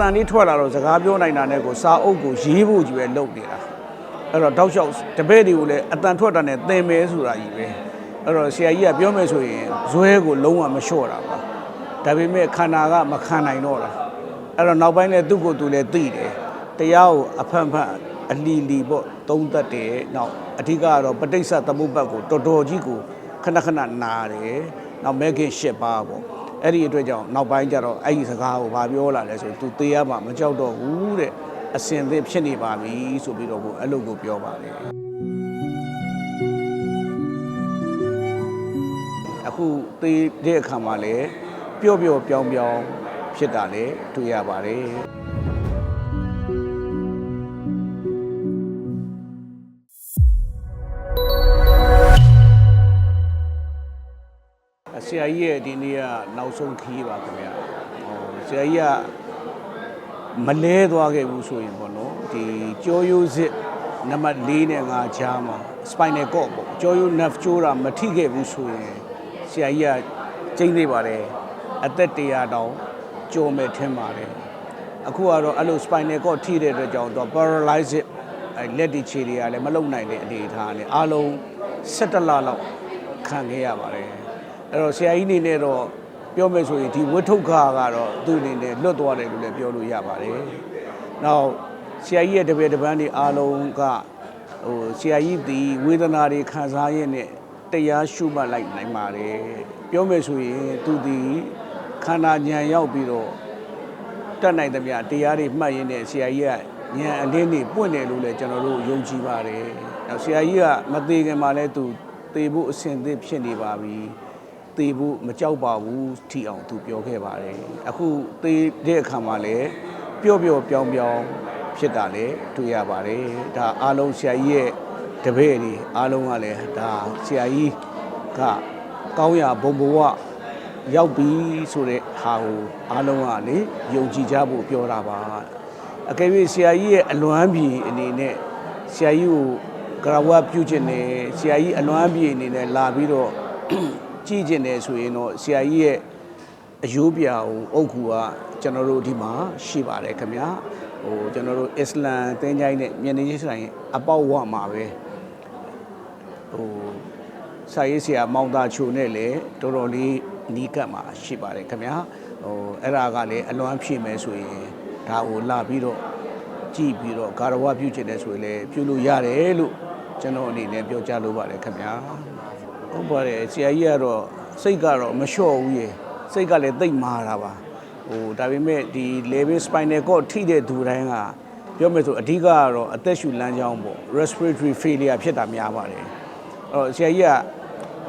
တန်လေးထွက်လာတော့စကားပြောနိုင်တာနဲ့ကိုစာအုပ်ကိုရေးဖို့ကြီးပဲလုပ်နေတာအဲ့တော့တောက်လျှောက်တပည့်တွေကိုလည်းအတန်ထွက်တာနဲ့သင်မဲဆိုတာကြီးပဲအဲ့တော့ဆရာကြီးကပြောမယ်ဆိုရင်ဇွဲကိုလုံးဝမလျှော့တာပါဒါပေမဲ့ခန္ဓာကမခံနိုင်တော့တာအဲ့တော့နောက်ပိုင်းလည်းသူ့ကိုယ်သူလည်းသိတယ်တရားကိုအဖန်ဖန်အလီလီပေါ့သုံးသက်တယ်နောက်အဓိကကတော့ပဋိစ္စသမုပ္ပတ်ကိုတော်တော်ကြီးကိုခဏခဏနာတယ်နောက်မဲခင်ရှစ်ပါးပေါ့ အဲ့ဒီအတွက်ကြောင့်နောက်ပိုင်းကျတော့အဲ့ဒီစကားကိုဗာပြောလာလဲဆိုသူသေးရမှာမကြောက်တော့ဘူးတဲ့အစင်သစ်ဖြစ်နေပါပြီဆိုပြီးတော့ကိုအဲ့လိုကိုပြောပါတယ်အခုသေးတဲ့အခါမှာလည်းပျော့ပျော့ပြောင်းပြောင်းဖြစ်တာလည်းတွေ့ရပါတယ် ရာကြီးရဲ့ဒီနေ့ကနောက်ဆုံးခီးပါခင်ဗျာဟိုဆရာကြီးကမလဲသွားခဲ့ဘူးဆိုရင်ပေါ့နော်ဒီကြောရိုးစစ်နံပါတ်4နဲ့5ကြားမှာ spinal cord ပေါ့ကြောရိုး nerve ကျိုးတာမထိခဲ့ဘူးဆိုရင်ဆရာကြီးကကျိမ့်သေးပါတယ်အသက်100တောင်ကြော်မဲ့ထင်ပါတယ်အခုကတော့အဲ့လို spinal cord ထိတဲ့အတွက်ကြောင့်တော့ paralysis အဲ့လက်ဒီခြေတွေကလည်းမလုံနိုင်တဲ့အနေအထားနဲ့အားလုံး17လလောက်ခံခဲ့ရပါတယ် အဲ့တော့ဆရာကြီးအနေနဲ့တော့ပြောမယ်ဆိုရင်ဒီဝိထုခါကတော့သူ့အနေနဲ့လွတ်သွားတယ်လို့လည်းပြောလို့ရပါတယ်။နောက်ဆရာကြီးရဲ့တပည့်တပန်းတွေအားလုံးကဟိုဆရာကြီးဒီဝေဒနာတွေခံစားရတဲ့တရားရှုမှတ်လိုက်နိုင်ပါတယ်။ပြောမယ်ဆိုရင်သူဒီခန္ဓာဉာဏ်ရောက်ပြီးတော့တတ်နိုင်သမျှတရားတွေမှတ်ရင်းနဲ့ဆရာကြီးကဉာဏ်အလင်းတွေပွင့်တယ်လို့လည်းကျွန်တော်တို့ယုံကြည်ပါတယ်။နောက်ဆရာကြီးကမသေးခင်မှာလည်းသူသေဖို့အဆင်သင့်ဖြစ်နေပါပြီ။ သေဖို့မကြောက်ပါဘူးထီအောင်သူပြောခဲ့ပါတယ်။အခုသေတဲ့အခါမှာလည်းပျော့ပျော့ပြောင်းပြောင်းဖြစ်တာလည်းတွေ့ရပါတယ်။ဒါအားလုံးဆရာကြီးရဲ့တပည့်တွေအားလုံးကလည်းဒါဆရာကြီးကကောင်းရာဘုံဘဝရောက်ပြီဆိုတဲ့ဟာကိုအားလုံးကလေယုံကြည်ကြဖို့ပြောတာပါအကယ်၍ဆရာကြီးရဲ့အလွမ်းပြေအနေနဲ့ဆရာကြီးကိုကရဝပြုခြင်းနဲ့ဆရာကြီးအလွမ်းပြေအနေနဲ့လာပြီးတော့ ကြည့်ခြင်းနဲ့ဆိုရင်တော့ဆရာကြီးရဲ့အယိုးပြာကိုအုတ်ကူကကျွန်တော်တို့ဒီမှာရှိပါတယ်ခင်ဗျာဟိုကျွန်တော်တို့အစ္စလမ်သင်္ချိုင်းနဲ့မြင်နေရေးဆိုင်အပေါက်ဝမှာပဲဟိုစာရေးဆရာမောင်သားချိုနဲ့လည်းတော်တော်လေးနီးကပ်မှာရှိပါတယ်ခင်ဗျာဟိုအဲ့ဒါကလည်းအလွမ်းဖြည့်မယ်ဆိုရင်ဒါကိုလာပြီးတော့ကြည့်ပြီးတော့ကာရဝပြုချင်တယ်ဆိုရင်လည်းပြုလို့ရတယ်လို့ကျွန်တော်အနေနဲ့ပြောကြားလိုပါတယ်ခင်ဗျာ ဟုတ်ပါတယ်ဆရာကြီးကတော့စိတ်ကတော့မလျှော့ဘူးရေစိတ်ကလည်းသိပ်မာတာပါဟိုဒါပေမဲ့ဒီ level spinal cord ထိတဲ့သူတိုင်းကပြောမယ်ဆိုအဓိကကတော့အသက်ရှူလမ်းကြောင်းပေါ့ respiratory failure ဖြစ်တာများပါတယ်အဲ့တော့ဆရာကြီးက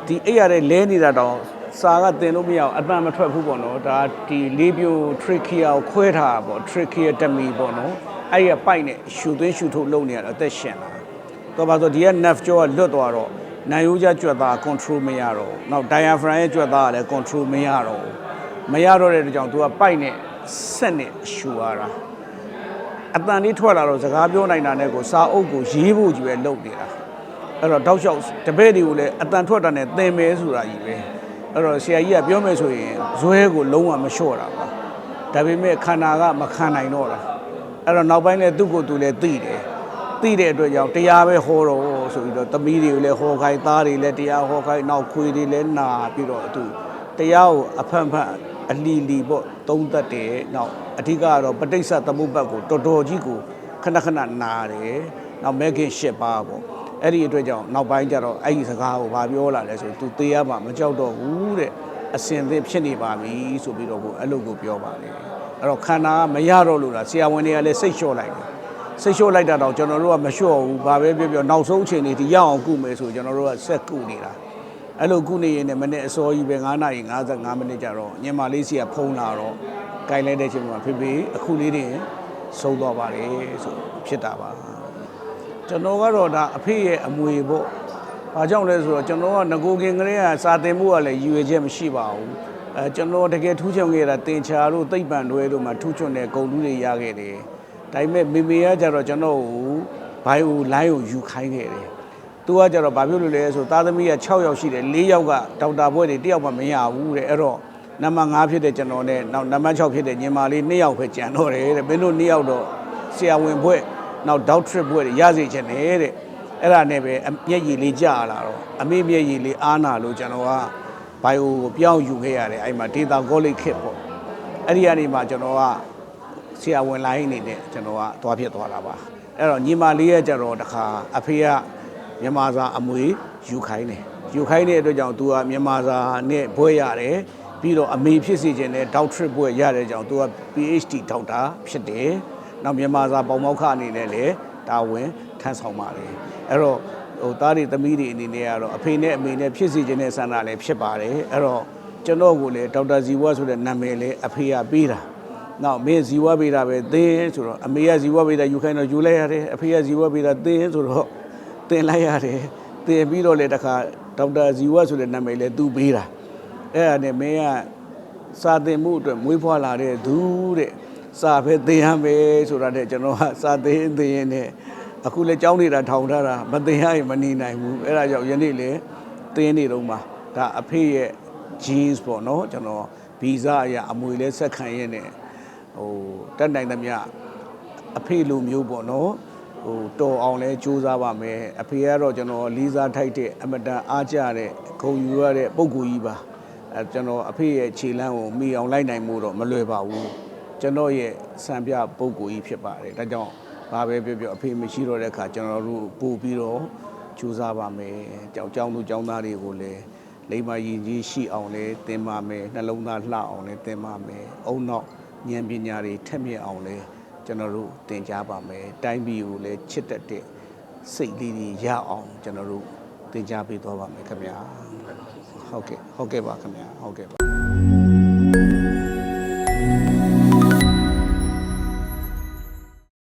ဒီအိပ်ရတဲ့လဲနေတာတောင်စာကတင်လို့မရအောင်အတန်မထွက်ဘူးပေါ့နော်ဒါဒီလေးပြို trachea ကိုခွဲထားတာပေါ့ tracheotomy ပေါ့နော်အဲ့ရပိုက်နဲ့ရှူသွင်းရှူထုတ်လုပ်နေရတော့အသက်ရှင်လာတော့ပါဆိုဒီက nerve jaw ကလွတ်သွားတော့ နိုင်ရိုးကြကြွက်သား control မရတော့ဘူးနောက် diaphragm ရဲ့ကြွက်သားကလည်း control မရတော့ဘူးမရတော့တဲ့အတွက်ကြောင့်သူကပိုက်နဲ့ဆက်နဲ့ရှူရတာအတန်လေးထွက်လာတော့စကားပြောနိုင်တာနဲ့ကိုစာအုပ်ကိုရေးဖို့ကြီးပဲလုပ်နေတာအဲ့တော့တောက်လျှောက်တပည့်တွေကိုလည်းအတန်ထွက်တာနဲ့သင်မဲဆိုတာကြီးပဲအဲ့တော့ဆရာကြီးကပြောမယ်ဆိုရင်ဇွဲကိုလုံးဝမလျှော့တာပါဒါပေမဲ့ခန္ဓာကမခံနိုင်တော့တာအဲ့တော့နောက်ပိုင်းလည်းသူ့ကိုယ်သူလည်းသိတယ် သိတဲ့အတွက်ကြောင့်တရားပဲဟောတော့ဆိုပြီးတော့သမီးတွေကိုလည်းဟောခိုင်းသားတွေလည်းတရားဟောခိုင်းနောက်ခွေတွေလည်းနာပြီးတော့သူတရားကိုအဖန်ဖန်အလီလီပေါ့သုံးသက်တယ်နောက်အဓိကကတော့ပဋိစ္စသမုပ္ပတ်ကိုတော်တော်ကြီးကိုခဏခဏနာတယ်နောက်မဲခင်ရှစ်ပါးပေါ့အဲ့ဒီအတွက်ကြောင့်နောက်ပိုင်းကျတော့အဲ့ဒီစကားကိုဗာပြောလာလဲဆိုသူသေးရမှာမကြောက်တော့ဘူးတဲ့အစင်သစ်ဖြစ်နေပါပြီဆိုပြီးတော့ကိုအဲ့လိုကိုပြောပါတယ်အဲ့တော့ခန္ဓာကမရတော့လို့လားဆရာဝန်တွေကလည်းစိတ်လျှော့လိုက်တယ် စိတ်လျှော့လိုက်တာတော့ကျွန်တော်တို့ကမလျှော့ဘူးဘာပဲပြောပြောနောက်ဆုံးအချိန်လေးဒီရအောင်ကုမယ်ဆိုကျွန်တော်တို့ကဆက်ကုနေတာအဲ့လိုကုနေရင်လည်းမနေ့အစောကြီးပဲ9နာရီ55မိနစ်ကြတော့ညင်မာလေးစီကဖုံးလာတော့ကြိုင်လိုက်တဲ့အချိန်မှာဖေဖေအခုလေးတွေဆုံးသွားပါလေဆိုဖြစ်တာပါကျွန်တော်ကတော့ဒါအဖေရဲ့အမွေပေါ့ဘာကြောင့်လဲဆိုတော့ကျွန်တော်ကငကိုကင်ကလေးကစာတင်မှုကလည်းရည်ရွယ်ချက်မရှိပါဘူးအဲကျွန်တော်တကယ်ထူးချွန်ခဲ့တာတင်ချာတို့သိပ်ပံတွဲတို့မှာထူးချွန်တဲ့ဂုံတူးတွေရခဲ့တယ် ဒါပေမဲ့မေမေကကြတော့ကျွန်တော်ကိုဘိုင်ကိုလိုင်းကိုယူခိုင်းခဲ့တယ်။သူကကြတော့ဘာဖြစ်လို့လဲဆိုသားသမီးက6ယောက်ရှိတယ်4ယောက်ကဒေါက်တာဘွဲတွေ1ယောက်မှမရဘူးတဲ့အဲ့တော့နံပါတ်5ဖြစ်တဲ့ကျွန်တော်နဲ့နောက်နံပါတ်6ဖြစ်တဲ့ညီမလေး2ယောက်ပဲကြံတော့တယ်တဲ့မင်းတို့2ယောက်တော့ဆရာဝန်ဘွဲ့နောက် dog trip ဘွဲ့တွေရစေချင်တယ်တဲ့အဲ့ဒါနဲ့ပဲအမျက်ရည်လေးကြာလာတော့အမေမျက်ရည်လေးအားနာလို့ကျွန်တော်ကဘိုင်အိုကိုပြောင်းယူခဲ့ရတယ်အဲ့မှာ data college kit ပေါ့အဲ့ဒီကနေမှကျွန်တော်က ဆရာဝန်လိုင်းအနေနဲ့ကျွန်တော်ကသွားဖြစ်သွားတာပါအဲ့တော့ညီမလေးရဲ့ကြတော့တခါအဖေကမြန်မာစာအမွေယူခိုင်းတယ်ယူခိုင်းတဲ့အတွက်ကြောင့် तू ကမြန်မာစာနဲ့ဘွဲရတယ်ပြီးတော့အမေဖြစ်စီခြင်းနဲ့ doctorate ဘွဲရတဲ့ကြောင့် तू က PhD ဒေါက်တာဖြစ်တယ်နောက်မြန်မာစာပေါမောက္ခအနေနဲ့လည်းတာဝန်ထမ်းဆောင်ပါတယ်အဲ့တော့ဟိုသားတွေသမီးတွေအနေနဲ့ကတော့အဖေနဲ့အမေနဲ့ဖြစ်စီခြင်းနဲ့ဆန္ဒလည်းဖြစ်ပါတယ်အဲ့တော့ကျွန်တော်ကိုလည်းဒေါက်တာဇီဝဆိုတဲ့နာမည်လေးအဖေကပေးတာ နောက်မင်းဇီဝဗေဒပဲသင်ဆိုတော့အမေကဇီဝဗေဒယူခိုင်းတော့ယူလိုက်ရတယ်အဖေကဇီဝဗေဒသင်ဆိုတော့သင်လိုက်ရတယ်သင်ပြီးတော့လေတခါဒေါက်တာဇီဝဆိုတဲ့နာမည်လဲသူပေးတာအဲ့ဒါနဲ့မင်းကစာသင်မှုအတွက်မွေးဖွားလာတဲ့သူတဲ့စာပဲသင်ရမယ်ဆိုတာတဲ့ကျွန်တော်ကစာသင်သင်ရင်နဲ့အခုလဲကြောင်းနေတာထောင်ထားတာမသင်ရရင်မနေနိုင်ဘူးအဲ့ဒါကြောင့်ယနေ့လေသင်နေတော့မှာဒါအဖေရဲ့ genes ပေါ့နော်ကျွန်တော်ဗီဇအရာအမွေလဲဆက်ခံရတဲ့ ဟိုတက်နိုင်သမျှအဖေလိုမျိုးပေါ့နော်ဟိုတော်အောင်လဲစူးစမ်းပါမယ်အဖေကတော့ကျွန်တော်လေးစားထိုက်တဲ့အမတန်အားကြတဲ့ဂုဏ်ယူရတဲ့ပုံကူကြီးပါအဲကျွန်တော်အဖေရဲ့ခြေလမ်းကိုမိအောင်လိုက်နိုင်မှုတော့မလွယ်ပါဘူးကျွန်တော်ရဲ့စံပြပုံကူကြီးဖြစ်ပါတယ်ဒါကြောင့်ဘာပဲပြောပြောအဖေမရှိတော့တဲ့အခါကျွန်တော်တို့ပို့ပြီးတော့စူးစမ်းပါမယ်ကြောင်ကြောင်းသူကြောင်းသားတွေကိုလည်းလိမ္မာရည်ကြီးရှိအောင်လဲသင်ပါမယ်နှလုံးသားလှအောင်လဲသင်ပါမယ်အုံနောက် ဉာဏ်ပညာတွေထက်မြက်အောင်လဲကျွန်တော်တို့သင်ကြားပါမယ်တိုင်းပြည်ကိုလည်းချစ်တတ်တဲ့စိတ်လေးတွေရအောင်ကျွန်တော်တို့သင်ကြားပေးသွားပါမယ်ခင်ဗျာဟုတ်ကဲ့ဟုတ်ကဲ့ပါခင်ဗျာဟုတ်ကဲ့ပါ